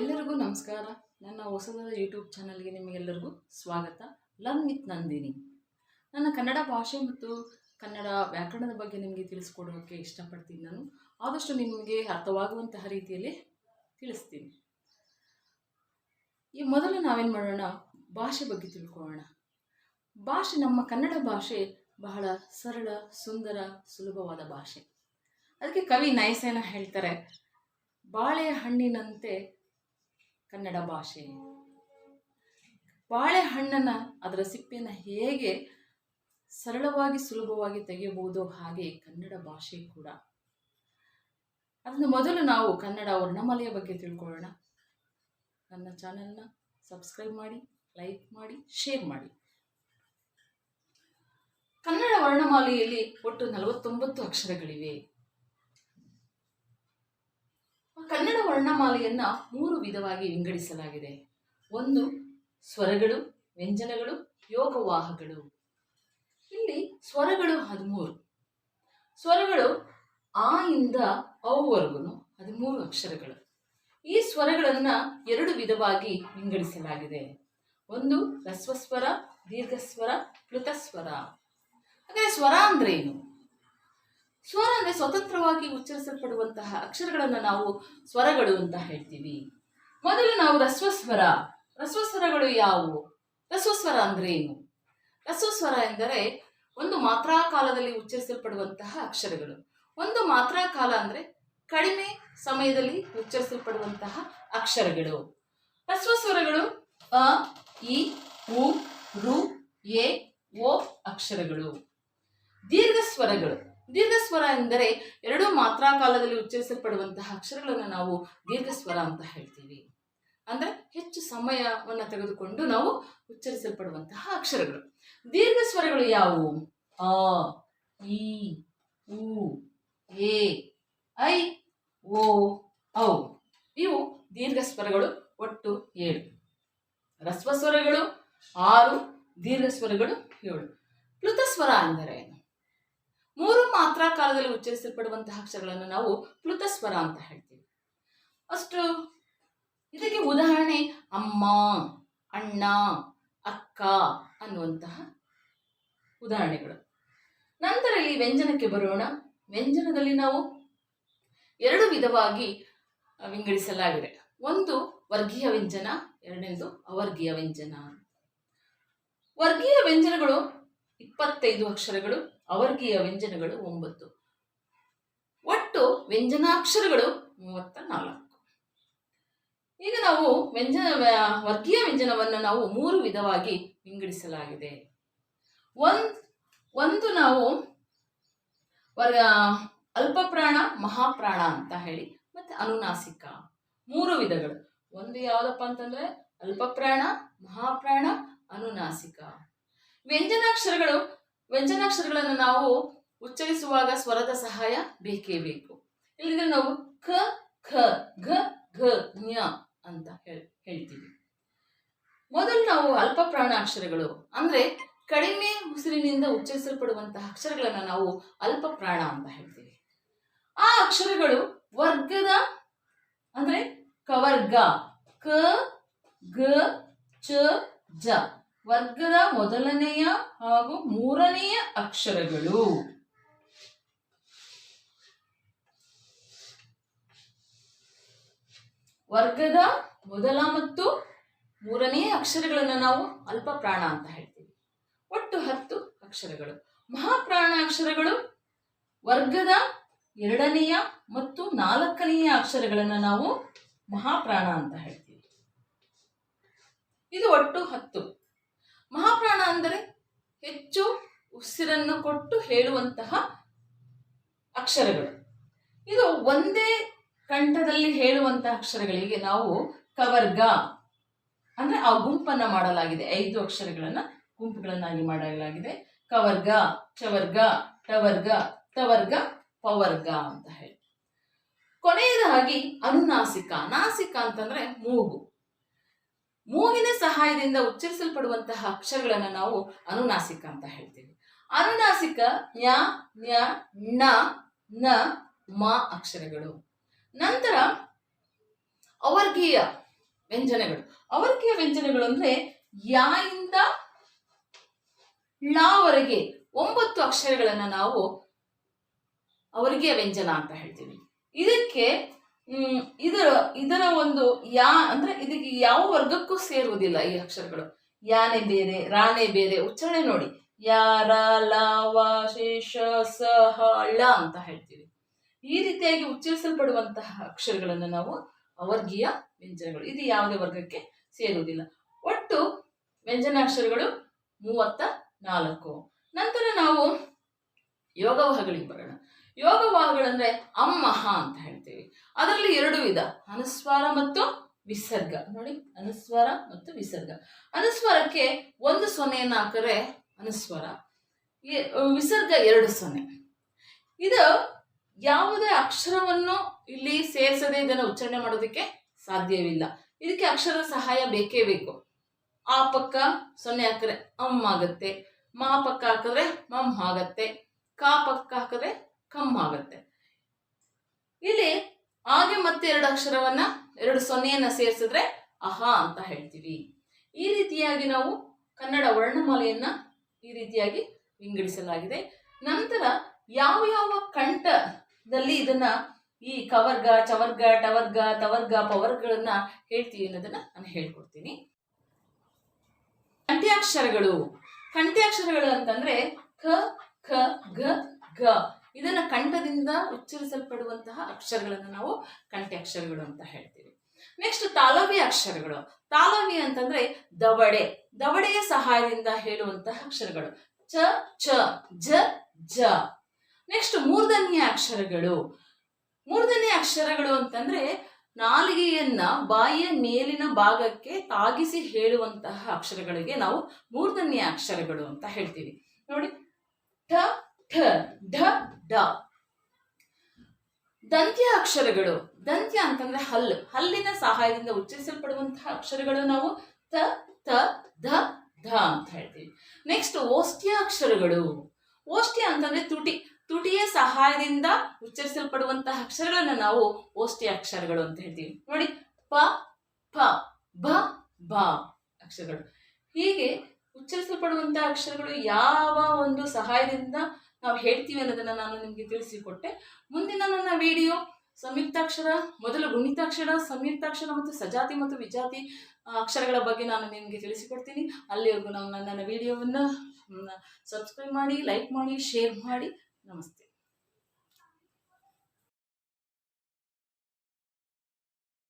ಎಲ್ಲರಿಗೂ ನಮಸ್ಕಾರ. ನನ್ನ ಹೊಸದಾದ ಯೂಟ್ಯೂಬ್ ಚಾನಲ್ಗೆ ನಿಮಗೆಲ್ಲರಿಗೂ ಸ್ವಾಗತ. Learn with Nandini. ನನ್ನ ಕನ್ನಡ ಭಾಷೆ ಮತ್ತು ಕನ್ನಡ ವ್ಯಾಕರಣದ ಬಗ್ಗೆ ನಿಮಗೆ ತಿಳಿಸ್ಕೊಡೋಕ್ಕೆ ಇಷ್ಟಪಡ್ತೀನಿ ನಾನು. ಆದಷ್ಟು ನಿಮಗೆ ಅರ್ಥವಾಗುವಂತಹ ರೀತಿಯಲ್ಲಿ ತಿಳಿಸ್ತೀನಿ. ಈ ಮೊದಲು ನಾವೇನು ಮಾಡೋಣ? ಭಾಷೆ ಬಗ್ಗೆ ತಿಳ್ಕೊಳ್ಳೋಣ. ಭಾಷೆ ನಮ್ಮ ಕನ್ನಡ ಭಾಷೆ ಬಹಳ ಸರಳ, ಸುಂದರ, ಸುಲಭವಾದ ಭಾಷೆ. ಅದಕ್ಕೆ ಕವಿ ನಯಸೇನ ಹೇಳ್ತಾರೆ, ಬಾಳೆಹಣ್ಣಿನಂತೆ ಕನ್ನಡ ಭಾಷೆ. ಬಾಳೆಹಣ್ಣನ್ನು ಅದರ ಸಿಪ್ಪೆಯನ್ನು ಹೇಗೆ ಸರಳವಾಗಿ ಸುಲಭವಾಗಿ ತೆಗೆಯಬಹುದು ಹಾಗೆ ಕನ್ನಡ ಭಾಷೆ ಕೂಡ. ಅದನ್ನು ಮೊದಲು ನಾವು ಕನ್ನಡ ವರ್ಣಮಾಲೆಯ ಬಗ್ಗೆ ತಿಳ್ಕೊಳ್ಳೋಣ. ನನ್ನ ಚಾನೆಲ್ನ ಸಬ್ಸ್ಕ್ರೈಬ್ ಮಾಡಿ ಲೈಕ್ ಮಾಡಿ ಶೇರ್ ಮಾಡಿ. ಕನ್ನಡ ವರ್ಣಮಾಲೆಯಲ್ಲಿ ಒಟ್ಟು ನಲವತ್ತೊಂಬತ್ತು ಅಕ್ಷರಗಳಿವೆ. ಕನ್ನಡ ವರ್ಣಮಾಲೆಯನ್ನ ಮೂರು ವಿಧವಾಗಿ ವಿಂಗಡಿಸಲಾಗಿದೆ. ಒಂದು, ಸ್ವರಗಳು, ವ್ಯಂಜನಗಳು, ಯೋಗವಾಹಗಳು. ಇಲ್ಲಿ ಸ್ವರಗಳು ಹದಿಮೂರು. ಸ್ವರಗಳು ಆ ಇಂದ ಅವುವರೆಗೂ ಹದಿಮೂರು ಅಕ್ಷರಗಳು. ಈ ಸ್ವರಗಳನ್ನು ಎರಡು ವಿಧವಾಗಿ ವಿಂಗಡಿಸಲಾಗಿದೆ. ಒಂದು, ರಸ್ವಸ್ವರ, ದೀರ್ಘಸ್ವರ, ಪ್ಲುತಸ್ವರ. ಹಾಗಾದರೆ ಸ್ವರ ಅಂದ್ರೆ ಏನು ಸ್ವರ ಅಂದರೆ ಸ್ವತಂತ್ರವಾಗಿ ಉಚ್ಚರಿಸಲ್ಪಡುವಂತಹ ಅಕ್ಷರಗಳನ್ನು ನಾವು ಸ್ವರಗಳು ಅಂತ ಹೇಳ್ತೀವಿ. ಮೊದಲು ನಾವು ರಸ್ವಸ್ವರ. ರಸ್ವಸ್ವರಗಳು ಯಾವುವು? ರಸ್ವಸ್ವರ ಅಂದ್ರೆ ಏನು ರಸ್ವಸ್ವರ ಎಂದರೆ ಒಂದು ಮಾತ್ರಾ ಕಾಲದಲ್ಲಿ ಉಚ್ಚರಿಸಲ್ಪಡುವಂತಹ ಅಕ್ಷರಗಳು. ಒಂದು ಮಾತ್ರಾ ಕಾಲ ಅಂದರೆ ಕಡಿಮೆ ಸಮಯದಲ್ಲಿ ಉಚ್ಚರಿಸಲ್ಪಡುವಂತಹ ಅಕ್ಷರಗಳು. ರಸ್ವಸ್ವರಗಳು ಅ, ಇ, ಉ, ರು, ಎ, ಓ ಅಕ್ಷರಗಳು. ದೀರ್ಘ ಸ್ವರಗಳು ದೀರ್ಘ ಸ್ವರ ಎಂದರೆ ಎರಡು ಮಾತ್ರಾ ಕಾಲದಲ್ಲಿ ಉಚ್ಚರಿಸಲ್ಪಡುವಂತಹ ಅಕ್ಷರಗಳನ್ನು ನಾವು ದೀರ್ಘ ಸ್ವರ ಅಂತ ಹೇಳ್ತೀವಿ. ಅಂದರೆ ಹೆಚ್ಚು ಸಮಯವನ್ನು ತೆಗೆದುಕೊಂಡು ನಾವು ಉಚ್ಚರಿಸಲ್ಪಡುವಂತಹ ಅಕ್ಷರಗಳು. ದೀರ್ಘ ಸ್ವರಗಳು ಯಾವುವು? ಆ ಇ, ಉ, ಎ, ಐ, ಓ, ಔ. ಇವು ದೀರ್ಘ ಸ್ವರಗಳು ಒಟ್ಟು ಏಳು. ರಸ್ವ ಸ್ವರಗಳು ಆರು ದೀರ್ಘ ಸ್ವರಗಳು ಏಳು. ಪ್ಲುತ ಸ್ವರ ಅಂದರೆ ಏನು? ಮೂರು ಮಾತ್ರ ಕಾಲದಲ್ಲಿ ಉಚ್ಚರಿಸಲ್ಪಡುವಂತಹ ಅಕ್ಷರಗಳನ್ನು ನಾವು ಪ್ಲುತ ಸ್ವರ ಅಂತ ಹೇಳ್ತೀವಿ. ಅಷ್ಟು ಇದಕ್ಕೆ ಉದಾಹರಣೆ ಅಮ್ಮ, ಅಣ್ಣ, ಅಕ್ಕ ಅನ್ನುವಂತಹ ಉದಾಹರಣೆಗಳು. ನಂತರ ಇಲ್ಲಿ ವ್ಯಂಜನಕ್ಕೆ ಬರೋಣ. ವ್ಯಂಜನದಲ್ಲಿ ನಾವು ಎರಡು ವಿಧವಾಗಿ ವಿಂಗಡಿಸಲಾಗಿದೆ. ಒಂದು ವರ್ಗೀಯ ವ್ಯಂಜನ, ಎರಡನೇದು ಅವರ್ಗೀಯ ವ್ಯಂಜನ. ವರ್ಗೀಯ ವ್ಯಂಜನಗಳು ಇಪ್ಪತ್ತೈದು ಅಕ್ಷರಗಳು. ಅವರ್ಗೀಯ ವ್ಯಂಜನಗಳು ಒಂಬತ್ತು. ಒಟ್ಟು ವ್ಯಂಜನಾಕ್ಷರಗಳು ಮೂವತ್ತ ನಾಲ್ಕು ಈಗ ನಾವು ವ್ಯಂಜನ, ವರ್ಗೀಯ ವ್ಯಂಜನವನ್ನು ನಾವು ಮೂರು ವಿಧವಾಗಿ ವಿಂಗಡಿಸಲಾಗಿದೆ. ಒಂದ್, ಒಂದು ನಾವು ವರ್ಗ ಅಲ್ಪಪ್ರಾಣ, ಮಹಾಪ್ರಾಣ ಅಂತ ಹೇಳಿ, ಮತ್ತೆ ಅನುನಾಸಿಕ. ಮೂರು ವಿಧಗಳು. ಒಂದು ಯಾವುದಪ್ಪ ಅಂತಂದ್ರೆ ಅಲ್ಪಪ್ರಾಣ, ಮಹಾಪ್ರಾಣ, ಅನುನಾಸಿಕ. ವ್ಯಂಜನಾಕ್ಷರಗಳು ವ್ಯಂಜನಾಕ್ಷರಗಳನ್ನು ನಾವು ಉಚ್ಚರಿಸುವಾಗ ಸ್ವರದ ಸಹಾಯ ಬೇಕೇ ಬೇಕು. ಇಲ್ಲಿದ್ರೆ ನಾವು ಕ, ಖ, ಘ ಘ ಜ್ಞ ಅಂತ ಹೇಳ್ ಹೇಳ್ತೀವಿ. ಮೊದಲು ನಾವು ಅಲ್ಪ ಪ್ರಾಣ ಅಕ್ಷರಗಳು ಅಂದ್ರೆ ಕಡಿಮೆ ಉಸಿರಿನಿಂದ ಉಚ್ಚರಿಸಲ್ಪಡುವಂತಹ ಅಕ್ಷರಗಳನ್ನು ನಾವು ಅಲ್ಪ ಪ್ರಾಣ ಅಂತ ಹೇಳ್ತೀವಿ. ಆ ಅಕ್ಷರಗಳು ವರ್ಗದ, ಅಂದ್ರೆ ಕವರ್ಗ, ಕ, ಗ, ಚ, ಜ. ವರ್ಗದ ಮೊದಲನೆಯ ಹಾಗೂ ಮೂರನೆಯ ಅಕ್ಷರಗಳು. ವರ್ಗದ ಮೊದಲ ಮತ್ತು ಮೂರನೆಯ ಅಕ್ಷರಗಳನ್ನು ನಾವು ಅಲ್ಪ ಪ್ರಾಣ ಅಂತ ಹೇಳ್ತೀವಿ. ಒಟ್ಟು ಹತ್ತು ಅಕ್ಷರಗಳು. ಮಹಾಪ್ರಾಣ ಅಕ್ಷರಗಳು ವರ್ಗದ ಎರಡನೆಯ ಮತ್ತು ನಾಲ್ಕನೆಯ ಅಕ್ಷರಗಳನ್ನು ನಾವು ಮಹಾಪ್ರಾಣ ಅಂತ ಹೇಳ್ತೀವಿ. ಇದು ಒಟ್ಟು ಹತ್ತು. ಮಹಾಪ್ರಾಣ ಅಂದರೆ ಹೆಚ್ಚು ಉಸಿರನ್ನು ಕೊಟ್ಟು ಹೇಳುವಂತಹ ಅಕ್ಷರಗಳು. ಇದು ಒಂದೇ ಕಂಠದಲ್ಲಿ ಹೇಳುವಂತಹ ಅಕ್ಷರಗಳಿಗೆ ನಾವು ಕವರ್ಗ ಅಂದ್ರೆ ಆ ಗುಂಪನ್ನ ಮಾಡಲಾಗಿದೆ. ಐದು ಅಕ್ಷರಗಳನ್ನು ಗುಂಪುಗಳನ್ನಾಗಿ ಮಾಡಲಾಗಿದೆ. ಕವರ್ಗ, ಚವರ್ಗ, ಟವರ್ಗ, ತವರ್ಗ, ಪವರ್ಗ ಅಂತ ಹೇಳಿ. ಕೊನೆಯದಾಗಿ ಅನುನಾಸಿಕ. ನಾಸಿಕ ಅಂತಂದ್ರೆ ಮೂಗು. ಮೂಗಿನ ಸಹಾಯದಿಂದ ಉಚ್ಚರಿಸಲ್ಪಡುವಂತಹ ಅಕ್ಷರಗಳನ್ನು ನಾವು ಅನುನಾಸಿಕ ಅಂತ ಹೇಳ್ತೀವಿ. ಅನುನಾಸಿಕ ನ್ಯ ನ್ಯ ಣ ನ, ಮ ಅಕ್ಷರಗಳು. ನಂತರ ಅವರ್ಗೀಯ ವ್ಯಂಜನಗಳು. ಅವರ್ಗೀಯ ವ್ಯಂಜನಗಳು ಅಂದ್ರೆ ಯಾಯಿಂದ ಳವರೆಗೆ ಒಂಬತ್ತು ಅಕ್ಷರಗಳನ್ನ ನಾವು ಅವರ್ಗೀಯ ವ್ಯಂಜನ ಅಂತ ಹೇಳ್ತೀವಿ. ಇದಕ್ಕೆ ಇದರ ಇದರ ಒಂದು ಯಾ, ಅಂದ್ರೆ ಇದಕ್ಕೆ ಯಾವ ವರ್ಗಕ್ಕೂ ಸೇರುವುದಿಲ್ಲ ಈ ಅಕ್ಷರಗಳು. ಯಾನೆ ಬೇರೆ, ರಾಣೆ ಬೇರೆ, ಉಚ್ಚಾರಣೆ ನೋಡಿ. ಯಾರ ಲಾವ ಶೇಷ, ಸ, ಹ, ಳ ಅಂತ ಹೇಳ್ತೀವಿ. ಈ ರೀತಿಯಾಗಿ ಉಚ್ಚರಿಸಲ್ಪಡುವಂತಹ ಅಕ್ಷರಗಳನ್ನು ನಾವು ಅವರ್ಗೀಯ ವ್ಯಂಜನಗಳು. ಇದು ಯಾವುದೇ ವರ್ಗಕ್ಕೆ ಸೇರುವುದಿಲ್ಲ. ಒಟ್ಟು ವ್ಯಂಜನಾಕ್ಷರಗಳು ಮೂವತ್ತ ನಾಲ್ಕು. ನಂತರ ನಾವು ಯೋಗವಹಗಳಿಗೆ ಬರೋಣ. ಯೋಗವಾಹಗಳಂದ್ರೆ ಅಮ್ಮಹ ಅಂತ ಹೇಳ್ತೀವಿ. ಅದರಲ್ಲಿ ಎರಡು ವಿಧ, ಅನುಸ್ವಾರ ಮತ್ತು ವಿಸರ್ಗ. ನೋಡಿ, ಅನುಸ್ವಾರ ಮತ್ತು ವಿಸರ್ಗ. ಅನುಸ್ವಾರಕ್ಕೆ ಒಂದು ಸೊನೆಯನ್ನು ಹಾಕಿದ್ರೆ ಅನುಸ್ವಾರ. ವಿಸರ್ಗ ಎರಡು ಸೊನ್ನೆ. ಇದು ಯಾವುದೇ ಅಕ್ಷರವನ್ನು ಇಲ್ಲಿ ಸೇರಿಸದೆ ಇದನ್ನು ಉಚ್ಚಾರಣೆ ಮಾಡೋದಕ್ಕೆ ಸಾಧ್ಯವಿಲ್ಲ. ಇದಕ್ಕೆ ಅಕ್ಷರ ಸಹಾಯ ಬೇಕೇ ಬೇಕು. ಆ ಪಕ್ಕ ಸೊನ್ನೆ ಹಾಕಿದ್ರೆ ಅಮ್ ಆಗುತ್ತೆ, ಮಾ ಪಕ್ಕ ಹಾಕಿದ್ರೆ ಮಮ್ ಆಗತ್ತೆ, ಕಾ ಪಕ್ಕ ಹಾಕಿದ್ರೆ ಕಮ್ ಆಗತ್ತೆ ಇಲ್ಲಿ ಹಾಗೆ ಮತ್ತೆ ಎರಡು ಅಕ್ಷರವನ್ನ, ಎರಡು ಸೊನ್ನೆಯನ್ನ ಸೇರಿಸಿದ್ರೆ ಅಹ ಅಂತ ಹೇಳ್ತೀವಿ. ಈ ರೀತಿಯಾಗಿ ನಾವು ಕನ್ನಡ ವರ್ಣಮಾಲೆಯನ್ನ ಈ ರೀತಿಯಾಗಿ ವಿಂಗಡಿಸಲಾಗಿದೆ. ನಂತರ ಯಾವ ಯಾವ ಕಂಠದಲ್ಲಿ ಇದನ್ನ ಈ ಕವರ್ಗ, ಚವರ್ಗ, ಟವರ್ಗ, ತವರ್ಗ, ಪವರ್ಗಳನ್ನ ಹೇಳ್ತೀವಿ ಅನ್ನೋದನ್ನ ನಾನು ಹೇಳ್ಕೊಡ್ತೀನಿ. ಕಂಠ್ಯಾಕ್ಷರಗಳು ಕಂಠ್ಯಾಕ್ಷರಗಳು ಅಂತಂದ್ರೆ ಕ ಖ ಗ ಗ ಇದನ್ನ ಕಂಠದಿಂದ ಉಚ್ಚರಿಸಲ್ಪಡುವಂತಹ ಅಕ್ಷರಗಳನ್ನು ನಾವು ಕಂಠ್ಯಾಕ್ಷರಗಳು ಅಂತ ಹೇಳ್ತೀವಿ. ನೆಕ್ಸ್ಟ್ ತಾಲವ್ಯ ಅಕ್ಷರಗಳು. ತಾಲವ್ಯ ಅಂತಂದ್ರೆ ದವಡೆ. ದವಡೆಯ ಸಹಾಯದಿಂದ ಹೇಳುವಂತಹ ಅಕ್ಷರಗಳು. ಚ ಚ, ಜ ಜ. ನೆಕ್ಸ್ಟ್ ಮೂರ್ಧನ್ಯ ಅಕ್ಷರಗಳು. ಮೂರ್ಧನ್ಯ ಅಕ್ಷರಗಳು ಅಂತಂದ್ರೆ ನಾಲಿಗೆಯನ್ನ ಬಾಯಿಯ ಮೇಲಿನ ಭಾಗಕ್ಕೆ ತಾಗಿಸಿ ಹೇಳುವಂತಹ ಅಕ್ಷರಗಳಿಗೆ ನಾವು ಮೂರ್ಧನ್ಯ ಅಕ್ಷರಗಳು ಅಂತ ಹೇಳ್ತೀವಿ. ನೋಡಿ, ಠ ಠ, ಢ ಡ ದಂತ್ಯ ಅಕ್ಷರಗಳು. ದಂತ್ಯ ಅಂತಂದ್ರೆ ಹಲ್ಲು. ಹಲ್ಲಿನ ಸಹಾಯದಿಂದ ಉಚ್ಚರಿಸಲ್ಪಡುವಂತಹ ಅಕ್ಷರಗಳು ನಾವು ತ ತ, ಧ ಧ ಅಂತ ಹೇಳ್ತೀವಿ. ನೆಕ್ಸ್ಟ್ ಓಷ್ಟ್ಯ ಅಕ್ಷರಗಳು. ಓಷ್ಟ್ಯ ಅಂತಂದ್ರೆ ತುಟಿ. ತುಟಿಯ ಸಹಾಯದಿಂದ ಉಚ್ಚರಿಸಲ್ಪಡುವಂತಹ ಅಕ್ಷರಗಳನ್ನ ನಾವು ಓಷ್ಟ್ಯ ಅಕ್ಷರಗಳು ಅಂತ ಹೇಳ್ತೀವಿ. ನೋಡಿ, ಪ ಫ ಭ ಬ ಅಕ್ಷರಗಳು. ಹೀಗೆ ಉಚ್ಚರಿಸಲ್ಪಡುವಂತಹ ಅಕ್ಷರಗಳು ಯಾವ ಒಂದು ಸಹಾಯದಿಂದ ನಾವು ಹೇಳ್ತೀವಿ ಅನ್ನೋದನ್ನ ನಾನು ನಿಮಗೆ ತಿಳಿಸಿಕೊಟ್ಟೆ. ಮುಂದಿನ ನನ್ನ ವಿಡಿಯೋ ಸಂಯುಕ್ತಾಕ್ಷರ ಮೊದಲು ಗುಣಿತಾಕ್ಷರ ಸಂಯುಕ್ತಾಕ್ಷರ ಮತ್ತು ಸಜಾತಿ ಮತ್ತು ವಿಜಾತಿ ಅಕ್ಷರಗಳ ಬಗ್ಗೆ ನಾನು ನಿಮಗೆ ತಿಳಿಸಿಕೊಡ್ತೀನಿ. ಅಲ್ಲಿವರೆಗೂ ನಾವು ನನ್ನ ವಿಡಿಯೋವನ್ನು ಸಬ್ಸ್ಕ್ರೈಬ್ ಮಾಡಿ ಲೈಕ್ ಮಾಡಿ ಶೇರ್ ಮಾಡಿ. ನಮಸ್ತೆ.